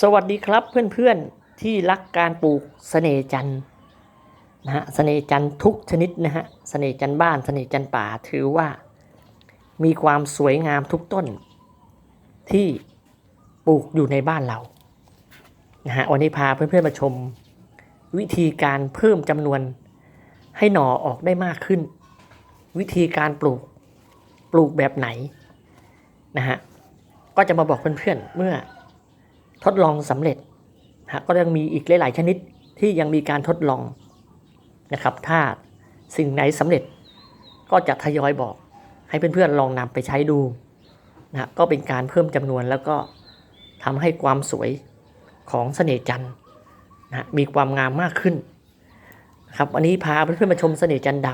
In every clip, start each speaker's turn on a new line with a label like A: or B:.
A: สวัสดีครับเพื่อนๆที่รักการปลูกเสน่จันนะฮะเสน่จันทุกชนิดนะฮะเสน่จันบ้านเสน่จันป่าถือว่า มีความสวยงามทุกต้น ที่ปลูกอยู่ในบ้านเรานะฮะวันนี้พาเพื่อนๆมาชม วิธีการเพิ่มจำนวนให้หน่อออกได้มากขึ้น วิธีการปลูกปลูกแบบไหนนะฮะก็จะมาบอกเพื่อนๆเมื่อ ทดลองสำเร็จนะฮะก็ยังมีอีกหลาย ๆ ชนิดที่ยังมีการทดลองนะครับถ้าสิ่งไหนสำเร็จก็จะทยอยบอกให้เพื่อน ๆ ลองนำไปใช้ดูนะฮะก็เป็นการเพิ่มจำนวนแล้วก็ทำให้ความสวยของเสน่ห์จันทร์นะฮะมีความงามมากขึ้นนะครับวันนี้พาเพื่อนๆมาชมเสน่ห์จันทร์ด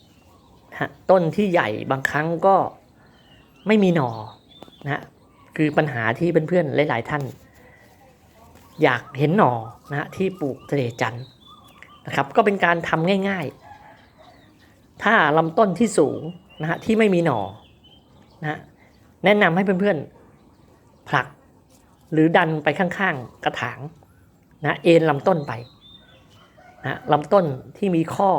A: ำนะฮะต้นที่ใหญ่บางครั้งก็ไม่มีหน่อนะฮะคือปัญหาที่เพื่อนๆหลาย ๆ ท่าน อยากเห็นหน่อนะที่ปลูกเสน่ห์จันทร์นะครับ ก็เป็นการทำง่าย ๆ ถ้าลำต้นที่สูงนะฮะที่ไม่มีหน่อนะแนะนำให้เพื่อนๆผลักหรือดันไปข้างๆกระถางนะเอ็นลำต้นไปนะลำต้นที่มีข้อ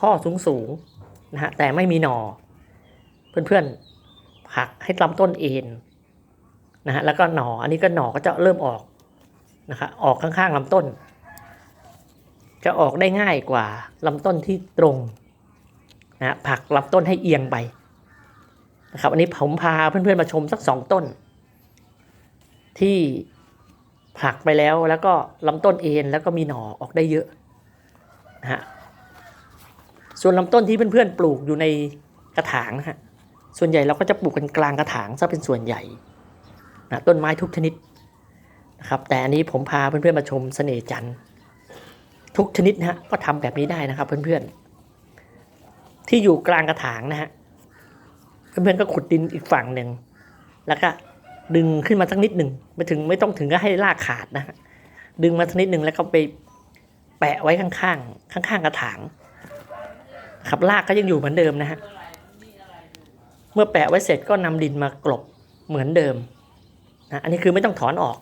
A: ข้อสูงๆนะฮะแต่ไม่มีหน่อเพื่อนๆผลักให้ลำต้นเอ็นนะฮะแล้วก็หน่ออันนี้ก็หน่อก็จะเริ่มออก นะครับออกข้างๆลำต้น จะออกได้ง่ายกว่าลำต้นที่ตรงนะผักลำต้นให้เอียงไปนะครับอันนี้ผมพาเพื่อนๆมาชมสักสองต้น ที่ผักไปแล้วแล้วก็ลำต้นเอ็นแล้วก็มีหน่อออกได้เยอะนะฮะส่วนลำต้นที่เพื่อนๆปลูกอยู่ในกระถางนะฮะส่วนใหญ่เราก็จะปลูกกันกลางกระถางซะเป็นส่วนใหญ่นะต้นไม้ทุกชนิด นะครับแต่อันนี้ผมพาเพื่อนๆมาชมเสน่ห์จันทร์ทุกชนิดนะฮะก็ทำแบบนี้ได้นะครับ เพื่อนๆ ที่อยู่กลางกระถางนะฮะเพื่อนๆก็ขุดดินอีกฝั่งหนึ่งแล้วก็ดึงขึ้นมาสักนิดหนึ่งไม่ถึงไม่ต้องถึงก็ให้รากขาดนะฮะดึงมาสักนิดหนึ่งแล้วก็ไปแปะไว้ข้างๆข้างๆกระถางครับรากก็ยังอยู่เหมือนเดิมนะฮะเมื่อแปะไว้เสร็จก็นำดินมากลบเหมือนเดิมนะอันนี้คือไม่ต้องถอนออก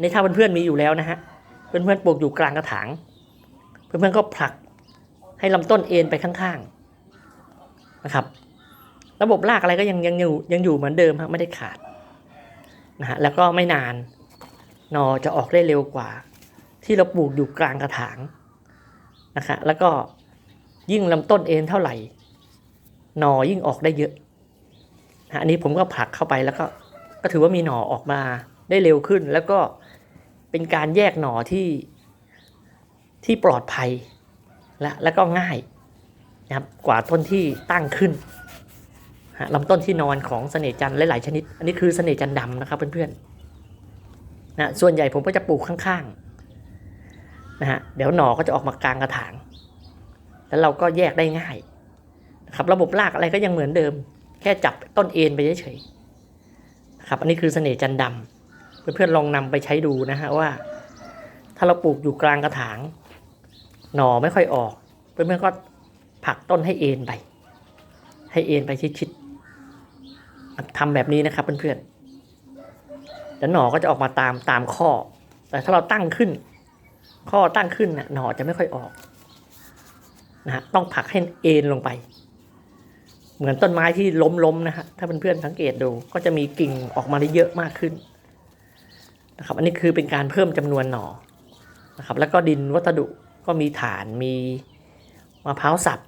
A: ในถ้าเพื่อนๆมีอยู่แล้วนะฮะ เพื่อนๆปลูกอยู่กลางกระถาง เพื่อนๆก็ผลักให้ลำต้นเอ็นไปข้างๆนะครับ ระบบรากอะไรก็ยังยังอยู่ยังอยู่เหมือนเดิมครับไม่ได้ขาดนะฮะแล้วก็ไม่นานหนอจะออกได้เร็วกว่า ที่เราปลูกอยู่กลางกระถางนะคะแล้วก็ยิ่งลำต้นเอ็นเท่าไหร่หนอยิ่งออกได้เยอะนะอันนี้ผมก็ผลักเข้าไปแล้วก็ก็ถือว่ามีหน่อออกมาได้เร็วขึ้น แล้วก็ เป็นการแยกหน่อที่ที่ปลอดภัยและแล้วก็ง่ายนะครับกว่าต้นที่ตั้งขึ้นลำต้นที่นอนของเสน่จันทร์หลายๆชนิด อันนี้คือเสน่จันดำนะครับเพื่อนๆนะส่วนใหญ่ผมก็จะปลูกข้างๆนะฮะเดี๋ยวหน่อก็จะออกมากลางกระถาง แล้วเราก็แยกได้ง่ายนะครับระบบรากอะไรก็ยังเหมือนเดิม แค่จับต้นเอ็นไปเฉยๆครับอันนี้คือเสน่จันดำ เพื่อนๆลองนำไปใช้ดูนะฮะว่า ถ้าเราปลูกอยู่กลางกระถาง หน่อไม่ค่อยออกเพื่อนๆก็ผลักต้นให้เอ็นไป ให้เอ็นไปชิดๆทำแบบนี้นะครับเพื่อนๆแล้วหน่อก็จะออกมาตามตามข้อ แต่ถ้าเราตั้งขึ้น ข้อตั้งขึ้นน่ะหน่อจะไม่ค่อยออกนะฮะต้องผลักให้เอ็นลงไป เหมือนต้นไม้ที่ล้มๆนะฮะถ้าเพื่อนๆสังเกตดูก็จะมีกิ่งออกมาได้เยอะมากขึ้น นะครับ อันนี้คือเป็นการเพิ่มจำนวนหน่อนะครับ แล้วก็ดินวัสดุก็มีฐานมีมะพร้าวสับ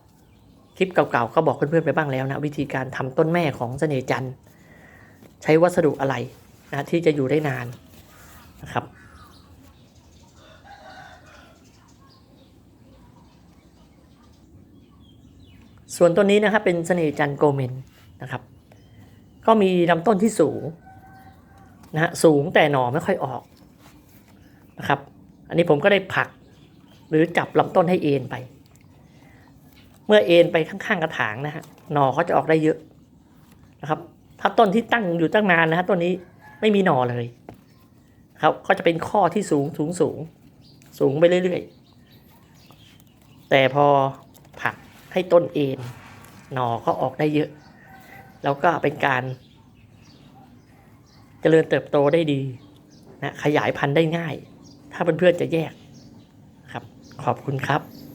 A: คลิปเก่าๆ ก็บอกเพื่อนๆไปบ้างแล้วนะวิธีการทำต้นแม่ของเสน่จันทร์ใช้วัสดุอะไรนะที่จะอยู่ได้นานนะครับส่วนต้นนี้นะครับเป็นเสน่จันทร์โกเมนนะครับ ก็มีลำต้นที่สูง นะฮะสูงแต่หน่อไม่ค่อยออกนะครับ อันนี้ผมก็ได้ผลักหรือจับลำต้นให้เอ็นไป เมื่อเอ็นไปข้างๆกระถางนะฮะหน่อเขาจะออกได้เยอะนะครับ ถ้าต้นที่ตั้งอยู่ตั้งนานนะฮะต้นนี้ไม่มีหน่อเลยครับก็จะเป็นข้อที่สูงสูงสูงสูงไปเรื่อยๆ แต่พอผลักให้ต้นเอ็นหน่อก็ออกได้เยอะ แล้วก็เป็นการ เจริญเติบโตได้ดีนะขยายพันธุ์ได้ง่าย ถ้าเพื่อนๆจะแยกครับ ขอบคุณครับ